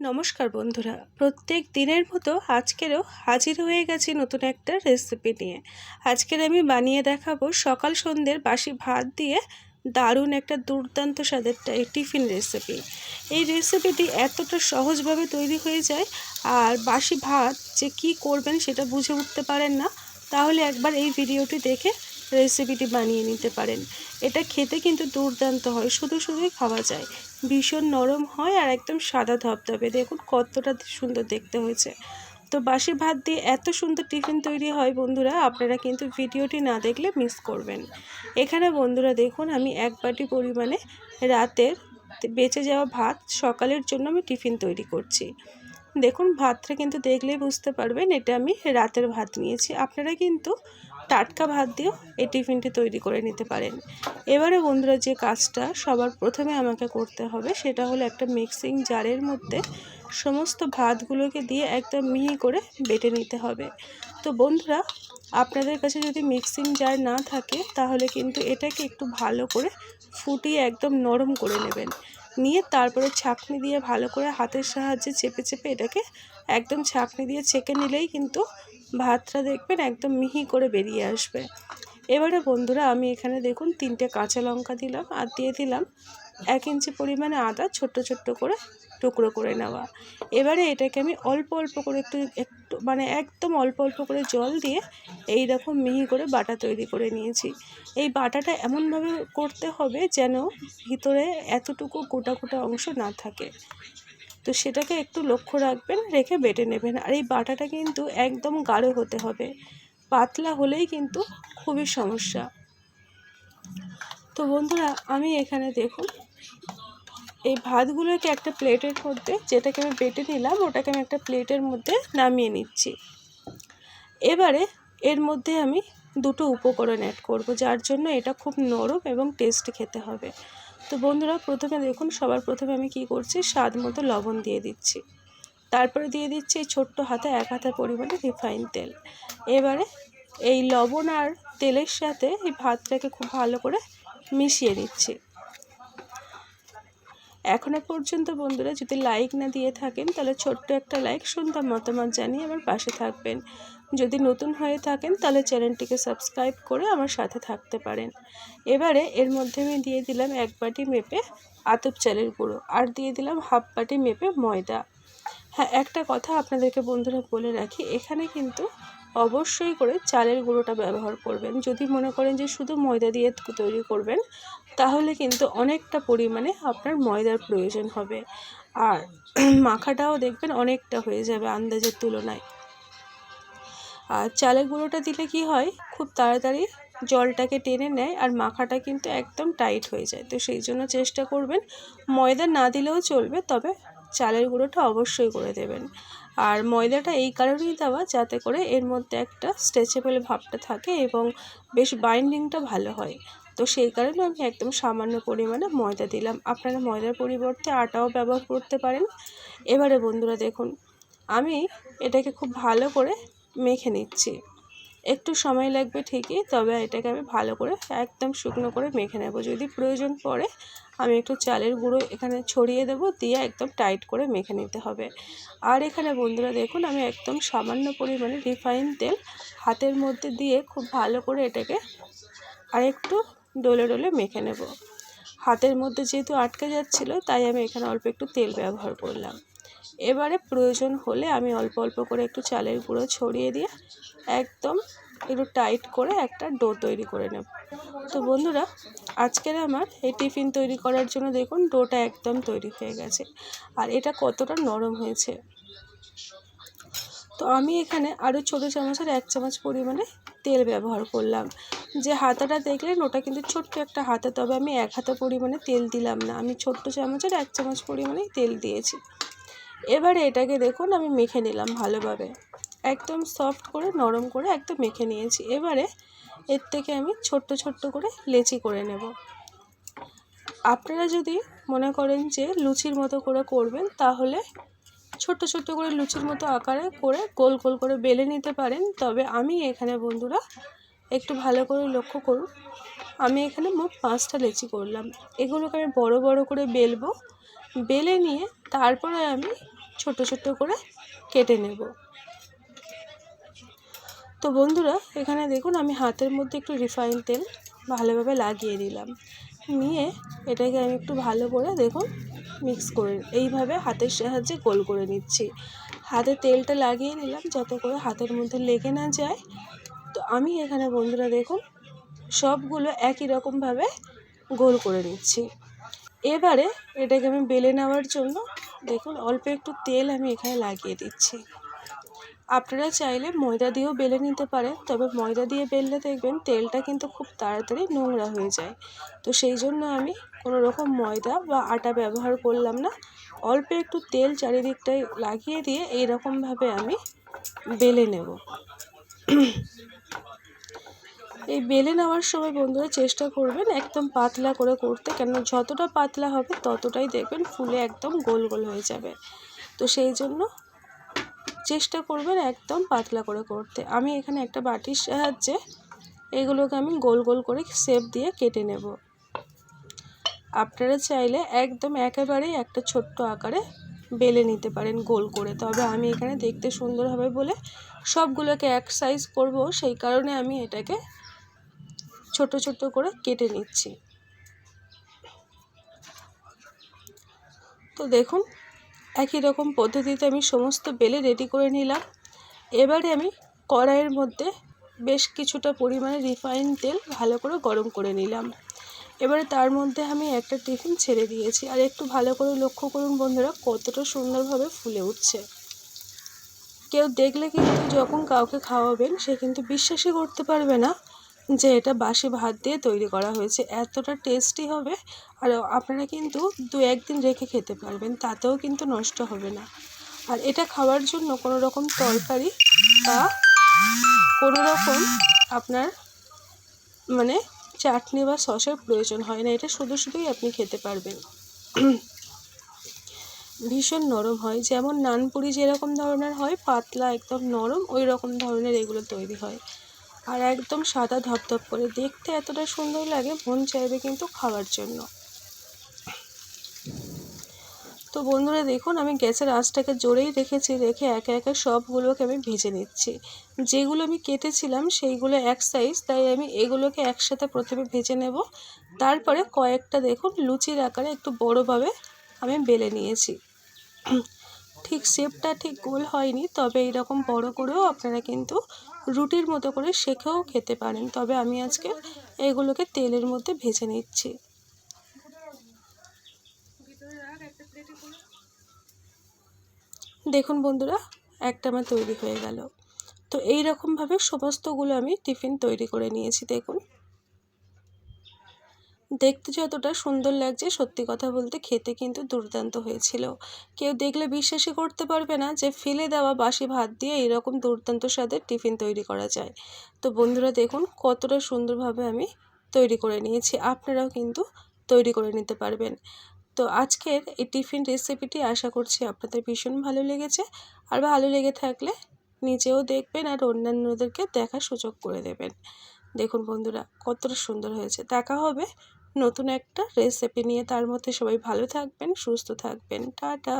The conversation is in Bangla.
নমস্কার বন্ধুরা, প্রত্যেক দিনের মতো আজকেরও হাজির হয়ে গেছি নতুন একটা রেসিপি নিয়ে। আজকের আমি বানিয়ে দেখাবো সকাল সন্ধ্যের বাসি ভাত দিয়ে দারুণ একটা দুর্দান্ত স্বাদের টিফিন রেসিপি এই রেসিপিটি এতটা সহজভাবে তৈরি হয়ে যায় আর বাসি ভাত যে কি করবেন সেটা বুঝে উঠতে পারেন না। তাহলে একবার এই ভিডিওটি দেখে রেসিপিটি বানিয়ে নিতে পারেন। এটা খেতে কিন্তু দুর্দান্ত হয়, শুধু শুধুই খাওয়া যায়। ভীষণ নরম হয় আর একদম সাদা ধবধবে। দেখুন কতটা সুন্দর দেখতে হয়েছে। তো বাসি ভাত দিয়ে এত সুন্দর টিফিন তৈরি হয় বন্ধুরা, আপনারা কিন্তু ভিডিওটি না দেখলে মিস করবেন। এখানে বন্ধুরা দেখুন, আমি এক বাটি পরিমাণে রাতের বেঁচে যাওয়া ভাত সকালের জন্য আমি টিফিন তৈরি করছি। দেখুন ভাতটা কিন্তু দেখলেই বুঝতে পারবেন, এটা আমি রাতের ভাত নিয়েছি। আপনারা কিন্তু টাটকা ভাত দিয়েও এই টিফিনটি তৈরি করে নিতে পারেন। এবারে বন্ধুরা যে কাজটা সবার প্রথমে আমাকে করতে হবে সেটা হলো একটা মিক্সিং জারের মধ্যে সমস্ত ভাতগুলোকে দিয়ে একদম মিহি করে বেটে নিতে হবে। তো বন্ধুরা, আপনাদের কাছে যদি মিক্সিং জার না থাকে তাহলে কিন্তু এটাকে একটু ভালো করে ফুটিয়ে একদম নরম করে নেবেন। নিয়ে তারপরে ছাঁকনি দিয়ে ভালো করে হাতের সাহায্যে চেপে চেপে এটাকে একদম ছাঁকনি দিয়ে ছেঁকে নিলেই কিন্তু ভাতটা দেখবেন একদম মিহি করে বেরিয়ে আসবে। এবারে বন্ধুরা, আমি এখানে দেখুন তিনটে কাঁচা লঙ্কা দিলাম আর দিয়ে দিলাম এক ইঞ্চি পরিমাণে আদা ছোট্ট ছোট্ট করে টুকরো করে নেওয়া। এবারে এটাকে আমি অল্প অল্প করে একটু একটু মানে একদম অল্প অল্প করে জল দিয়ে এই রকম মিহি করে বাটা তৈরি করে নিয়েছি। এই বাটাটা এমনভাবে করতে হবে যেন ভিতরে এতটুকু গোটা গোটা অংশ না থাকে। তো সেটাকে একটু লক্ষ্য রাখবেন, রেখে বেটে নেবেন। আর এই বাটাটা কিন্তু একদম গাঢ় হতে হবে। পাতলা হলেই কিন্তু খুবই সমস্যা। তো বন্ধুরা, আমি এখানে দেখুন, এই ভাতগুলোকে একটা প্লেটের মধ্যে, যেটাকে আমি বেটে নিলাম, ওটাকে আমি একটা প্লেটের মধ্যে নামিয়ে নিচ্ছি। এবারে এর মধ্যে আমি দুটো উপকরণ অ্যাড করব, যার জন্য এটা খুব নরম এবং টেস্ট খেতে হবে। তো বন্ধুরা, প্রথমে দেখুন, সবার প্রথমে আমি কি করছি, স্বাদ মতো লবণ দিয়ে দিচ্ছি। তারপরে দিয়ে দিচ্ছি এই ছোট্ট হাতে এক হাতে পরিমাণে রিফাইন তেল। এবারে এই লবণ আর তেলের সাথে এই ভাতটাকে খুব ভালো করে মিশিয়ে নিচ্ছি। এখনও পর্যন্ত বন্ধুরা, যদি লাইক না দিয়ে থাকেন, তাহলে ছোট্ট একটা লাইক সুন্দর মতামত জানিয়ে আমার পাশে থাকবেন। যদি নতুন হয়ে থাকেন, তাহলে চ্যানেলটিকে সাবস্ক্রাইব করে আমার সাথে থাকতে পারেন। এবারে এর মধ্যে আমি দিয়ে দিলাম এক বাটি মেপে আতপ চালের গুঁড়ো, আর দিয়ে দিলাম হাফ বাটি মেপে ময়দা। হ্যাঁ একটা কথা আপনাদেরকে বন্ধুরা বলে রাখি, এখানে কিন্তু অবশ্যই করে চালের গুঁড়োটা ব্যবহার করবেন। যদি মনে করেন যে শুধু ময়দা দিয়ে তৈরি করবেন, তাহলে কিন্তু অনেকটা পরিমাণে আপনার ময়দার প্রয়োজন হবে। আর মাখাটাও দেখবেন অনেকটা হয়ে যাবে আন্দাজের তুলনায়। আর চালের গুঁড়োটা দিলে কি হয়? খুব তাড়াতাড়ি জলটাকে টেনে নেয় আর মাখাটা কিন্তু একদম টাইট হয়ে যায়। তো সেই জন্য চেষ্টা করবেন, ময়দা না দিলেও চলবে, তবে চালের গুঁড়োটা অবশ্যই করে দেবেন। আর ময়দাটা এই কারণেই দেওয়া যাতে করে এর মধ্যে একটা স্ট্রেচেবল ভাবটা থাকে এবং বেশ বাইন্ডিংটা ভালো হয়। তো সেই কারণে আমি একদম সামান্য পরিমাণে ময়দা দিলাম। আপনারা ময়দার পরিবর্তে আটাও ব্যবহার করতে পারেন। এবারে বন্ধুরা দেখুন, আমি এটাকে খুব ভালো করে মেখে নিচ্ছি। একটু সময় লাগবে ঠিকই, তবে এটাকে আমি ভালো করে একদম শুকনো করে মেখে নেব। যদি প্রয়োজন পড়ে, আমি একটু চালের গুঁড়ো এখানে ছড়িয়ে দেব, দিয়ে একদম টাইট করে মেখে নিতে হবে। আর এখানে বন্ধুরা দেখুন, আমি একদম সামান্য পরিমাণে রিফাইন তেল হাতের মধ্যে দিয়ে খুব ভালো করে এটাকে আর একটু ডলে ডলে মেখে নেব। হাতের মধ্যে যেহেতু আটকে যাচ্ছিল, তাই আমি এখানে অল্প একটু তেল ব্যবহার করলাম। এবারে প্রয়োজন হলে আমি অল্প অল্প করে একটু চালের গুঁড়ো ছড়িয়ে দিয়ে একদম একটু টাইট করে একটা ডো তৈরি করে নেব। তো বন্ধুরা, আজকের আমার এই টিফিন তৈরি করার জন্য দেখুন ডোটা একদম তৈরি হয়ে গেছে আর এটা কতটা নরম হয়েছে। তো আমি এখানে আরও ছোটো চামচের এক চামচ পরিমাণে তেল ব্যবহার করলাম। যে হাতাটা দেখলেন ওটা কিন্তু ছোট্ট একটা হাতা, তবে আমি এক হাতা পরিমাণে তেল দিলাম না। আমি ছোট্ট চামচের এক চামচ পরিমাণে তেল দিয়েছি। এবারে এটাকে দেখুন, আমি মেখে নিলাম ভালোভাবে। একদম সফট করে, নরম করে একদম মেখে নিয়েছি। এবারে এর থেকে আমি ছোট্ট ছোট্ট করে লেচি করে নেব। আপনারা যদি মনে করেন যে লুচির মতো করে করবেন, তাহলে ছোট্ট ছোট্ট করে লুচির মতো আকারে করে গোল গোল করে বেলে নিতে পারেন। তবে আমি এখানে বন্ধুরা, একটু ভালো করে লক্ষ্য করুন। আমি এখানে মোট পাঁচটা লেচি করলাম। এগুলোকে আমি বড় বড় করে বেলবো। বেলে নিয়ে তারপরে আমি ছোট ছোট করে কেটে নেব। তো বন্ধুরা, এখানে দেখুন আমি হাতের মধ্যে একটু রিফাইন তেল ভালোভাবে লাগিয়ে দিলাম। নিয়ে এটাকে আমি একটু ভালো করে দেখুন মিক্স করে, এইভাবে হাতের সাহায্যে গোল করে নিচ্ছি। হাতে তেলটা লাগিয়ে নিলাম যাতে করে হাতের মধ্যে লেগে না যায়। তো আমি এখানে বন্ধুরা দেখুন সবগুলো একই রকমভাবে গোল করে নিচ্ছি। এবারে এটাকে আমি বেলে নেওয়ার জন্য দেখুন, অল্প একটু তেল আমি এখানে লাগিয়ে দিচ্ছি। আপনারা চাইলে ময়দা দিয়েও বেলে নিতে পারেন, তবে ময়দা দিয়ে বেললে দেখবেন তেলটা কিন্তু খুব তাড়াতাড়ি নোংরা হয়ে যায়। তো সেই জন্য আমি কোনো রকম ময়দা বা আটা ব্যবহার করলাম না। অল্প একটু তেল চারিদিকটায় লাগিয়ে দিয়ে এই রকমভাবে আমি বেলে নেব। এই বেলে নেওয়ার সময় বন্ধুরা চেষ্টা করবেন একদম পাতলা করে করতে। কেন যতটা পাতলা হবে ততটাই দেখবেন ফুলে একদম গোল গোল হয়ে যাবে। তো সেই জন্য চেষ্টা করবেন একদম পাতলা করে করতে। আমি এখানে একটা বাটির সাহায্যে এগুলোকে আমি গোল গোল করে শেপ দিয়ে কেটে নেব। আপনারা চাইলে একদম একেবারেই একটা ছোট্ট আকারে বেলে নিতে পারেন গোল করে। তবে আমি এখানে দেখতে সুন্দর হবে বলে সবগুলোকে এক সাইজ করব, সেই কারণে আমি এটাকে ছোট ছোট করে কেটে নিচ্ছি। তো দেখুন, একই রকম পদ্ধতিতে আমি সমস্ত বেলে রেডি করে নিলাম। এবারে আমি কড়াইয়ের মধ্যে বেশ কিছুটা পরিমাণে রিফাইন তেল ভালো করে গরম করে নিলাম। এবারে তার মধ্যে আমি একটা টিফিন ছেড়ে দিয়েছি। আর একটু ভালো করে লক্ষ্য করুন বন্ধুরা, কতটা সুন্দরভাবে ফুলে উঠছে। কেউ দেখলে কিন্তু যখন কাউকে খাওয়াবেন, সে কিন্তু বিশ্বাসই করতে পারবে না যে এটা বাসি ভাত দিয়ে তৈরি করা হয়েছে। এতটা টেস্টি হবে আর আপনারা কিন্তু দু একদিন রেখে খেতে পারবেন, তাতেও কিন্তু নষ্ট হবে না। আর এটা খাওয়ার জন্য কোনো রকম তরকারি বা কোনো রকম আপনার মানে চাটনি বা সসের প্রয়োজন হয় না। এটা শুধু শুধুই আপনি খেতে পারবেন। ভীষণ নরম হয়। যেমন নানপুরি যেরকম ধরনের হয়, পাতলা একদম নরম ওই রকম ধরনের এগুলো তৈরি হয়। আর একদম সাদা ধপধপ করে। দেখতে এতটা সুন্দর লাগে, মন চাইবে কিন্তু খাওয়ার জন্য। তো বন্ধুরা, দেখুন, আমি গ্যাসের আঁচটাকে জোরেই রেখেছি, রেখে একে একে সবগুলোকে আমি ভেজে নিচ্ছি। যেগুলো আমি কেটেছিলাম, সেইগুলো এক সাইজ তাই আমি এগুলোকে একসাথে প্রথমে ভেজে নেব। তারপরে কয়েকটা, দেখুন, লুচির আকারে একটু বড়োভাবে আমি বেলে নিয়েছি। ঠিক শেপটা ঠিক গোল হয়নি, তবে এইরকম বড় করেও আপনারা কিন্তু রুটির মতো করে শেখেও খেতে পারেন। তবে আমি আজকে এগুলোকে তেলের মধ্যে ভেজে নিচ্ছি। দেখুন বন্ধুরা, একটা আমার তৈরি হয়ে গেল। তো এই রকমভাবে সমস্তগুলো আমি টিফিন তৈরি করে নিয়েছি, দেখুন। দেখতে যতটা সুন্দর লাগছে, সত্যি কথা বলতে খেতে কিন্তু দুর্দান্ত হয়েছিল। কেউ দেখলে বিশ্বাসই করতে পারবে না যে ফেলে দেওয়া বাসি ভাত দিয়ে এরকম দুর্দান্ত স্বাদের টিফিন তৈরি করা যায়। তো বন্ধুরা দেখুন, কতটা সুন্দরভাবে আমি তৈরি করে নিয়েছি, আপনারাও কিন্তু তৈরি করে নিতে পারবেন। তো আজকের এই টিফিন রেসিপিটি আশা করছি আপনাদের ভীষণ ভালো লেগেছে। আর ভালো লেগে থাকলে নিজেও দেখবেন আর অন্যান্যদেরকে দেখার সুযোগ করে দেবেন। দেখুন বন্ধুরা, কতটা সুন্দর হয়েছে। দেখা হবে নতুন একটা রেসিপি নিয়ে তার মধ্যে সবাই ভালো থাকবেন সুস্থ থাকবেন। টাটা!